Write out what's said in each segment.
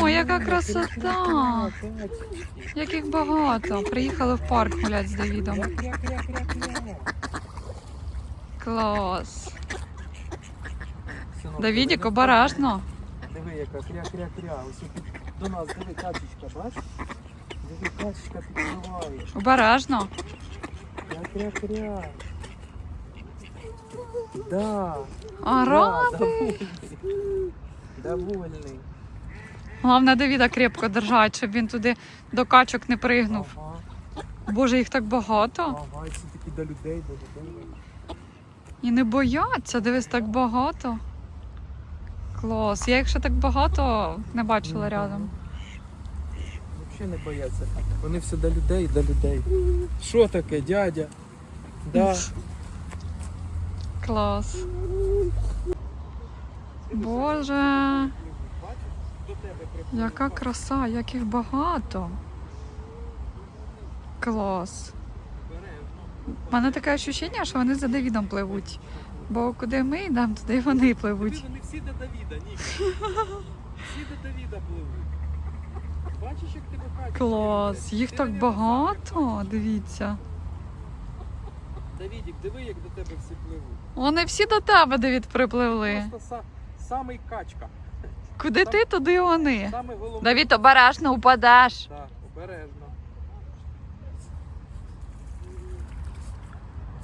О, яка красота! Яких багато. Приїхали в парк гуляти з Давідом. Клас. Давідік, обережно. Диви, яка кря-кря-кря. Ось тут до нас, диви, качечка, бач? Диви, качечка підпливає. Обережно. Кря-кря-кря. Да. А да, рад. довольний. Головне Давіда крепко держать, щоб він туди до качок не пригнув. Ага, Боже, їх так багато. ага, і всі такі до людей, до людей. І не бояться, дивись, так багато. Клас. Я їх ще так багато не бачила рядом. Взагалі не бояться. Вони все до людей, до людей. Що таке, дядя? Да. Клас. Боже, яка краса, як їх багато. Клас. У мене таке відчуття, що вони за Давідом пливуть. Бо куди ми йдемо, туди вони пливуть. Вони всі до Давіда, ні. Всі до Давіда пливуть. Бачиш, як тебе качечки Клас, їх так багато, дивіться. Давідік, диви, як до тебе всі пливуть. Вони всі до тебе, Давід, припливли. Просто самий качка. Куди ти, туди вони. Саме головне. Давід, обережно упадеш. Так, обережно.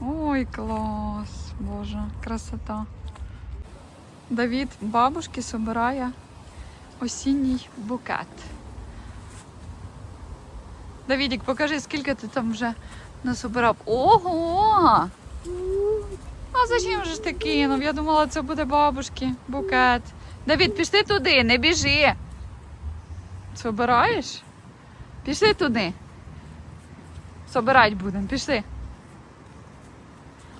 Ой, клас, боже, красота. Давід бабушки собирає осінній букет. Давідік, покажи, скільки ти там вже насобирав. Ого! А зачем же ж ти кинув? Я думала, це буде бабушки букет. Давід, пішли туди, не біжи. Собираєш? Пішли туди. Собирать будемо, пішли.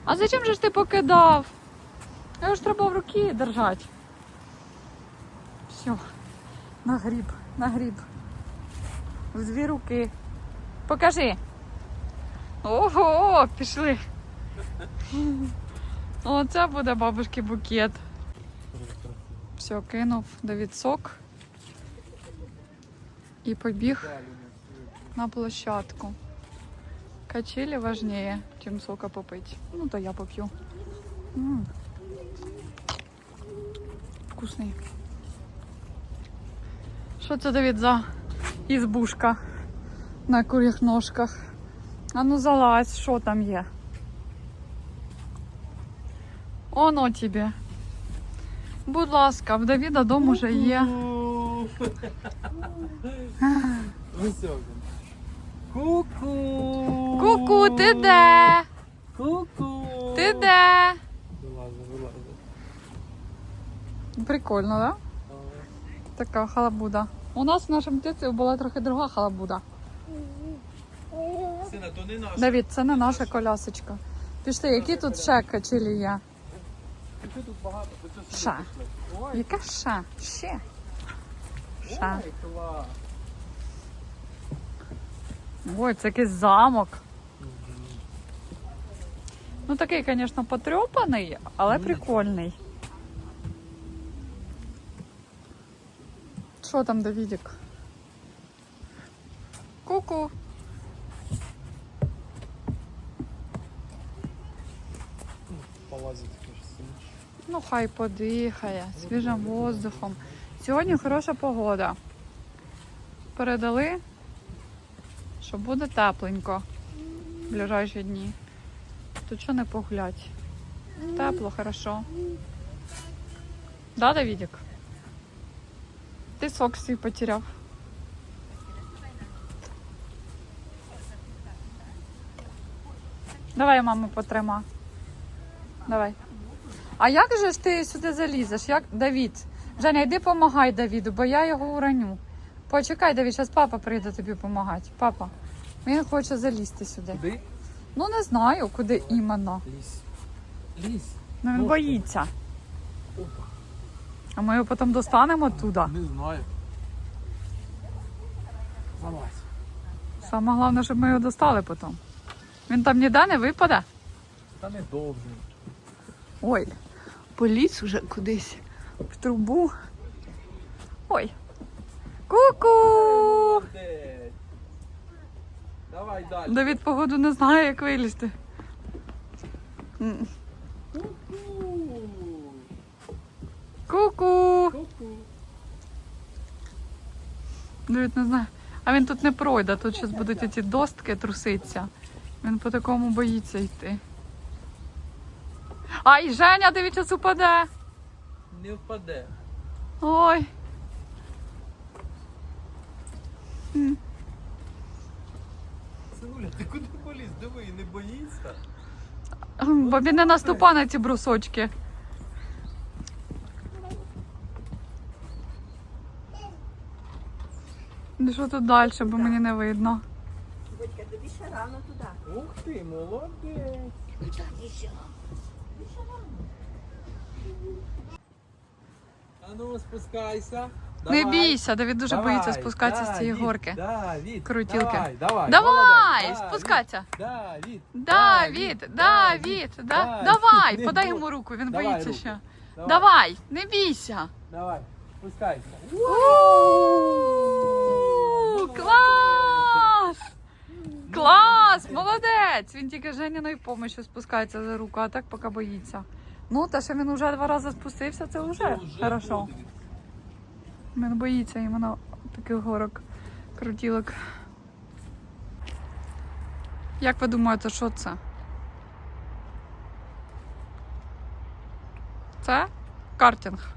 А зачем же ж ти покидав? Його ж треба в руки держати. Все, нагріб, нагріб. В дві руки. Покажи. Ого, пішли. Оце буде бабушки букет. Все, кинув Давід сок і побіг на площадку. Качели важнее, чем сока попить. Ну, то я попью. М. Вкусний. Що це, Давід, за ізбушка на курях ножках? А ну залазь, що там є? Оно тебе. Будь ласка, в Давіда дом уже є. Ку-ку. Ку-ку, ти де? Ку-ку. Ти де? Вилазить, вилазить. Прикольно, да? Така халабуда. У нас в нашому дитинстві була трохи друга халабуда. Сина, то не наш. Давід, це не наша колясочка. Пішли, які тут ще качелі є? Ти тут багато, ти це Ша. Ой, Яка ще? Ще. Ша. ой, клас. Ой, це якийсь замок. Ну такий, звісно, потрьопаний, але прикольний. Що там, Давідік? Ку-ку. Ну, хай подихає свіжим воздухом. Сьогодні хороша погода. Передали, що буде тепленько в ближайші дні. Тут що не погулять. Тепло, хорошо. Да, Давідік? Ти сок свій потеряв. Давай маму потрима. Давай. А як же ж ти сюди залізеш? Як Давід? Женя, йди помагай Давіду, бо я його ураню. Почекай, Давід, зараз папа прийде тобі допомагати. Папа, він хоче залізти сюди. Куди? Ну не знаю, куди іменно. Лізь. Лізь. Ну він боїться. А ми його потім достанемо туди. Не знаю. Залазь. Саме головне, щоб ми його достали потім. Він там ніде не випаде. Та не довжий. Ой, поліз уже кудись в трубу. Ой, Ку-ку! Давай далі. Давід погоду не знає, як вилізти. Ку-ку. Давід не знає. А він тут не пройде, тут зараз будуть ці достки труситися. Він по такому боїться йти. Ай, Женя, дивіться, зараз упаде. Не впаде. Ой. Синуля, ти куди поліз? Диви, не боїшся? Бо він не наступа на ці брусочки. Ну що тут далі, бо мені не видно. Бодька, тобі ще рано туди. Ух ти, молодець. А ну спускайся. Не Давай. бійся, Давід дуже Давай, боїться спускатися з цієї горки. Давід, Крутілки. Давай, давай. Давай, молодець, спускайся. Давід, Давід, Давід, да? Давай, Не подай бо- йому руку, він Давай боїться руку. ще. Давай. Давай, не бійся. Давай, спускайся. У, Клас! Клас! Молодець! Він тільки Женіною допомогою спускається за руку, а так поки боїться. Ну, та що він вже два рази спустився, це вже хорошо. Він боїться іменно таких горок, крутілок. Як ви думаєте, що це? Це картинг.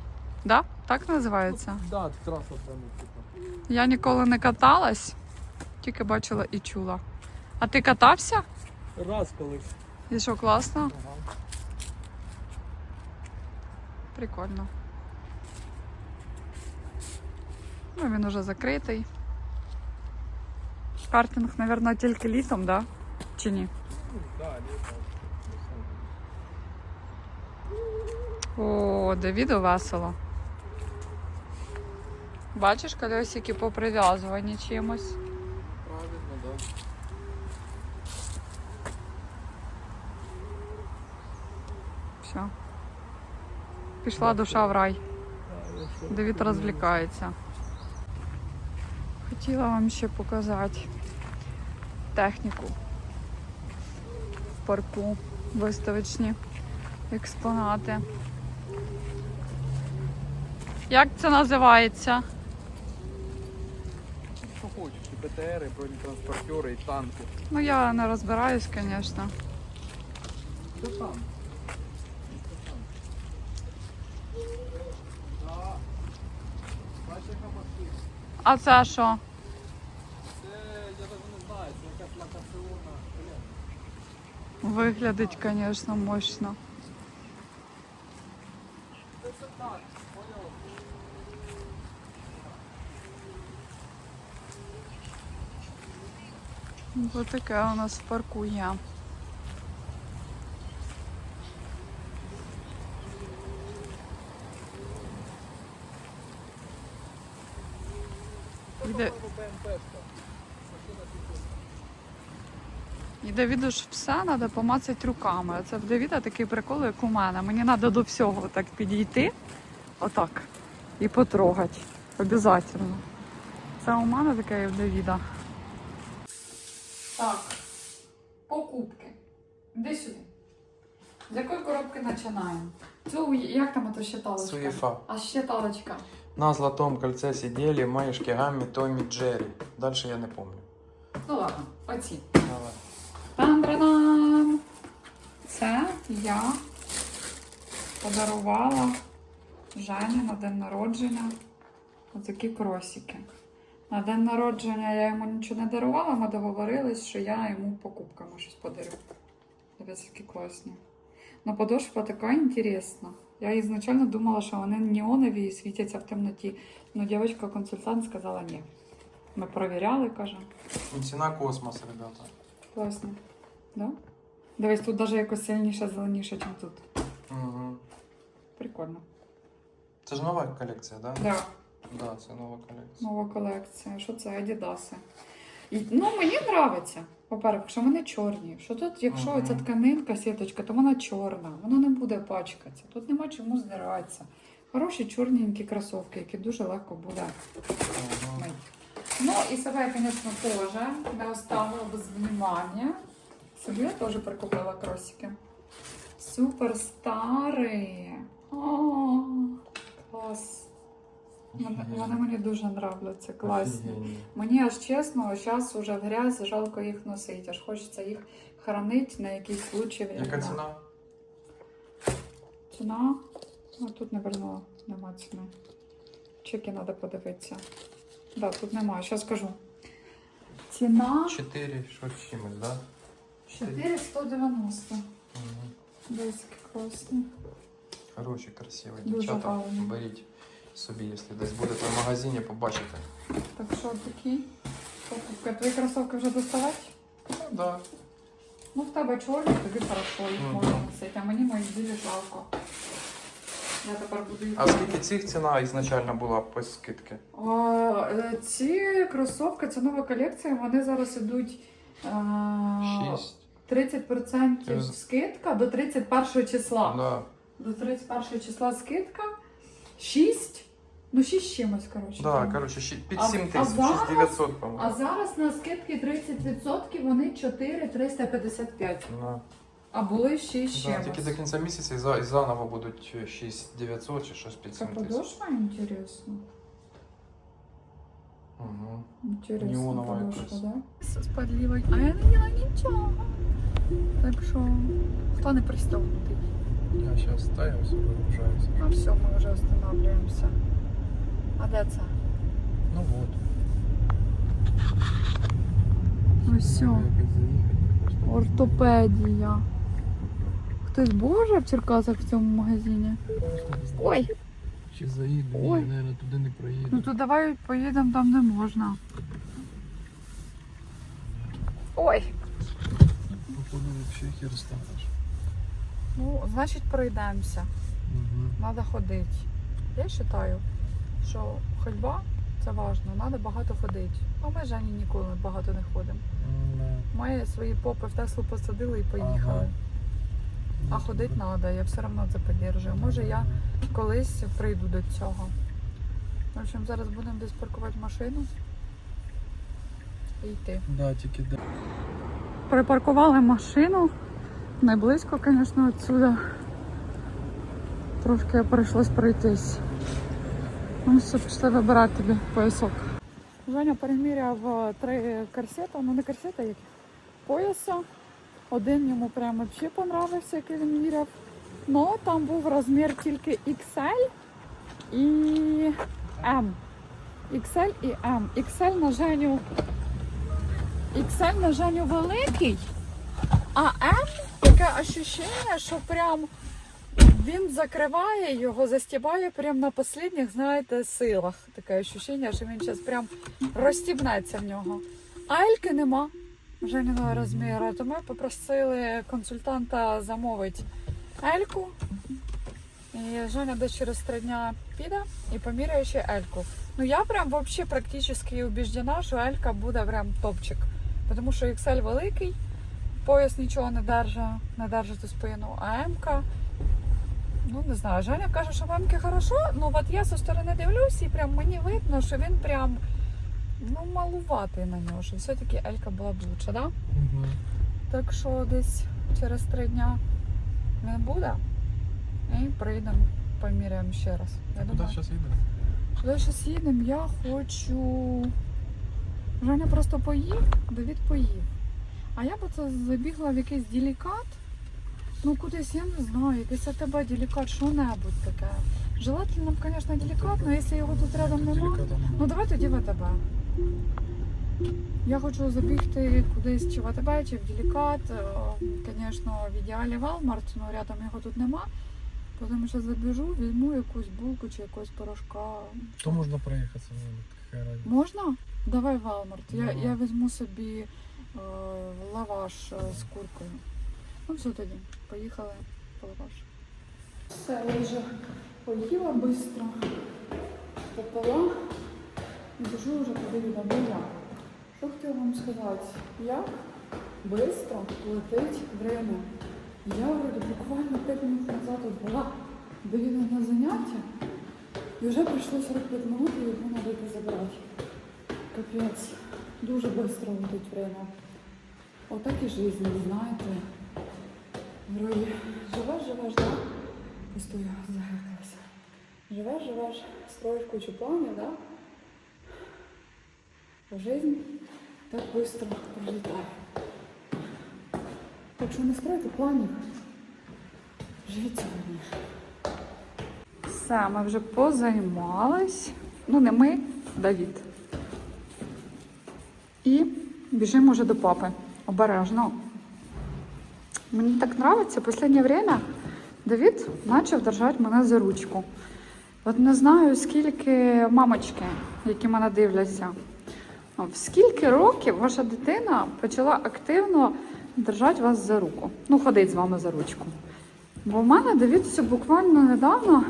Да? Так називається? Да, траса прямо типу. Я ніколи не каталась, тільки бачила і чула. А ти катався? Раз колись. І що класно? Ага. Прикольно. Ну, він уже закритий. Картинг, мабуть, тільки літом, да? Чи ні? Ну, да, літом. О, Давіду весело. Бачиш, колесики поприв'язувані чимось. Правильно, да. Все. Пішла душа в рай. Давід розвлікається. Хотіла вам ще показати техніку в парку, виставочні експонати. Як це називається? Що хочеш, і БТРи, і бронетранспортери, і танки. Ну я не розбираюсь, звісно. Що там? Да. Бачиш, яка машина? А це що? Виглядить, звісно, мощно. Це так, поняв? Ось таке у нас в парку є. Іде, БМПшка. і Давіду ж все треба помацати руками. Це в Давіда такий прикол, як у мене. Мені треба до всього так підійти, отак, і потрогати. Обязательно. Це у мене таке і в Давіда. Так, покупки. Іди сюди. З якої коробки починаємо? Цю, як там ото щиталочка? Суєфа. А щиталочка? На золотом кольце сидели маешки Гамми, Томми, Джерри. Дальше я не помню. Ну ладно, оці. Давай. Там-драдам! Це я подарувала Жені на день народження отакі кросики. На день народження я йому нічого не дарувала, ми договорились, що я йому покупками щось подарю. Дивіться, які класні. Но подошва така інтересна. Я ізначально думала, що вони неонові і світяться в темноті. Ну, дівчинка-консультант сказала ні. Ми провіряли, каже. Ціна космос, ребята. Класно. Да? Дивись, тут навіть якось сильніше, зеленіше, ніж тут. Угу. Прикольно. Це ж нова колекція, да? Да, Да, це нова колекція. нова колекція. Що це? Адідаси. І, ну, мені подобається. По-перше, що вони чорні. Що тут, якщо Мгм. ця тканинка, сіточка, то вона чорна, вона не буде пачкатися. Тут нема чому здиратися. Хороші чорненькі кросовки, які дуже легко буде Ага. мити. Ну і себе я, звісно, теж не оставила без внимання. Собі я теж прикупила кросики. Супер старі. О, клас. Вони, мені дуже нравляться, класні. Мені аж чесно, зараз уже в грязі жалко їх носити, аж хочеться їх хранити на якийсь случай. Яка ціна? Ціна? Ну, тут не вернула, нема ціни. Чеки треба подивитися. Да, тут немає, зараз скажу. Ціна 4, що чимось, да? 4190. Мгм. Дивіться, які класні. Хороші, красиві. Дівчата, беріть собі, якщо десь будете в магазині, побачите. Так що такі покупки. Твої кросовки вже доставати? Ну, да. Ну, в тебе чорні, тобі хорошо їх Мгм. можна носити, а мені мої білі жалко. Я тепер буду їх. А скільки цих ціна ізначально була по скидки? А, е, ці кросовки, це нова колекція, вони зараз ідуть е, 6. 30% скидка до 31 числа. Да. До 31 числа скидка 6. Ну, 6 чимось, коротше. Да, там. коротше, щі- під А- 7 а тисяч, зараз- 6900, А по-моєму. зараз на скидки 30% вони 4,355. Да. А були 6 з Да, чимось. тільки до кінця місяця і, за, і заново будуть 6900 чи щось під Це 7 тисяч. подошва інтересно. Угу. Интересно, Неонова подошва, якась. да? З подливою. А я не їла нічого. Так що, хто не пристегнутий? Я зараз ставився, вигружаюся. А все, ми вже останавливаемся. А де це? Ну вот. Ну все, ортопедія. Хтось був вже в Черкасах в цьому магазині? Ой, Чи заїду? Ой. Ні, наверное, туди не проїду. ну то давай поїдемо там, де можна. Ой, Походу, вообще хер станеш. Ну, значить пройдемося. Угу. Ходити. Я вважаю, що ходьба це важливо, треба багато ходити. А ми Жені ніколи багато не ходимо. Ми свої попи в Теслу посадили і поїхали. А ходити треба, я все одно це підтримую. Може я колись прийду до цього. В общем, зараз будемо десь паркувати машину і йти. Да, тільки да. Припаркували машину. Не близько, звісно, відсюди. Трошки прийшлось пройтись. Ну, все, пішли вибирати тобі поясок. Женя переміряв е, три корсета, ну не корсета, які пояса. Один йому прямо взагалі понравився, який він міряв. Ну, там був розмір тільки XL і M. XL і M. XL на Женю XL на Женю великий, а М таке ощущення, що прям він закриває його, застібає прям на останніх, знаєте, силах. Таке ощущення, що він зараз прям розстібнеться в нього. А Ельки нема Женіного розміру. То ми попросили консультанта замовити Ельку. І Женя десь через три дня піде і поміряє ще Ельку. Ну я прям вообще практично убіждена, що Елька буде прям топчик. Тому що XL великий, пояс нічого не держа, не держить ту спину, а М-ка, ну не знаю, Женя каже, що в М-ки хорошо, ну от я зі сторони дивлюсь і прям мені видно, що він прям ну, малуватий на нього, що все-таки Елька була б лучше, да? Угу. Так що десь через три дня він буде і прийдемо, поміряємо ще раз. Я Куди зараз їдемо? Куди зараз їдемо? Я хочу. Женя просто поїв, Давід поїв. А я б це забігла в якийсь делікат. Ну кудись, я не знаю, якийсь АТБ делікат, що-небудь таке. Желательно, б, звісно, делікат, але якщо його тут рядом нема, ну давай тоді в АТБ. Я хочу забігти кудись чи в АТБ, чи в делікат. Звісно, в ідеалі Walmart, але рядом його тут нема. Тому що забіжу, візьму якусь булку чи якогось порошка. То можна проїхатися. Можна? Давай Walmart. Я, я візьму собі е, лаваш е, з куркою. Ну все тоді. Поїхали по лаваш. Все, я вже поїла швидко. Попила. І біжу вже куди я. Що хотіла вам сказати? Як швидко летить время. Я вроде буквально 5 минут назад була доїду на заняття, І вже пройшло 45 минут, і його треба йти забирати. Капець. Дуже швидко летить время. Отак і життя, знаєте. Вроді живеш, живеш, да? Я загекалася. Живеш, живеш, строїш кучу планів, да? А жизнь так швидко пролітає. Так не стройте планів. Живіть сьогодні. Все, ми вже позаймались. Ну, не ми, Давід. І біжимо вже до папи. Обережно. Мені так подобається, в останнє время Давід почав держати мене за ручку. От не знаю, скільки мамочки, які мене дивляться, в скільки років ваша дитина почала активно держати вас за руку. Ну, ходить з вами за ручку. Бо в мене дивіться, буквально недавно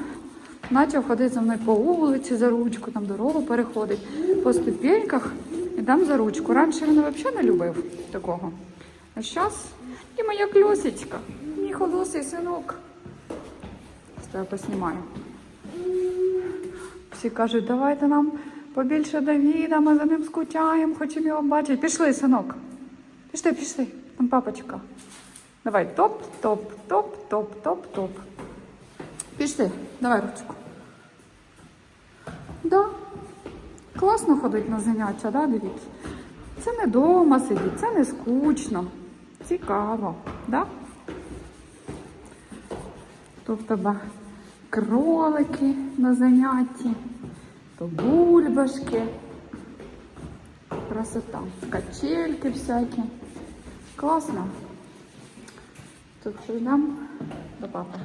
почав ходити за мною по вулиці за ручку, там дорогу переходить, по ступеньках ідемо за ручку. Раніше він взагалі не любив такого. А зараз і моя кльосечка, мій холосий синок. Я поснімаю. Всі кажуть, давайте нам побільше Давіда, ми за ним скучаємо, хочемо його бачити. Пішли, синок. Пішли, пішли. Там папочка. Давай, топ, топ, топ, топ, топ, топ. Пішли, давай ручку. Да. Класно ходить на заняття, да, дивіться? Це не вдома сидіть, це не скучно. Цікаво, да? То в тебе кролики на занятті, то бульбашки. Красота. Качельки всякі. Класно. Тут йдемо до папи.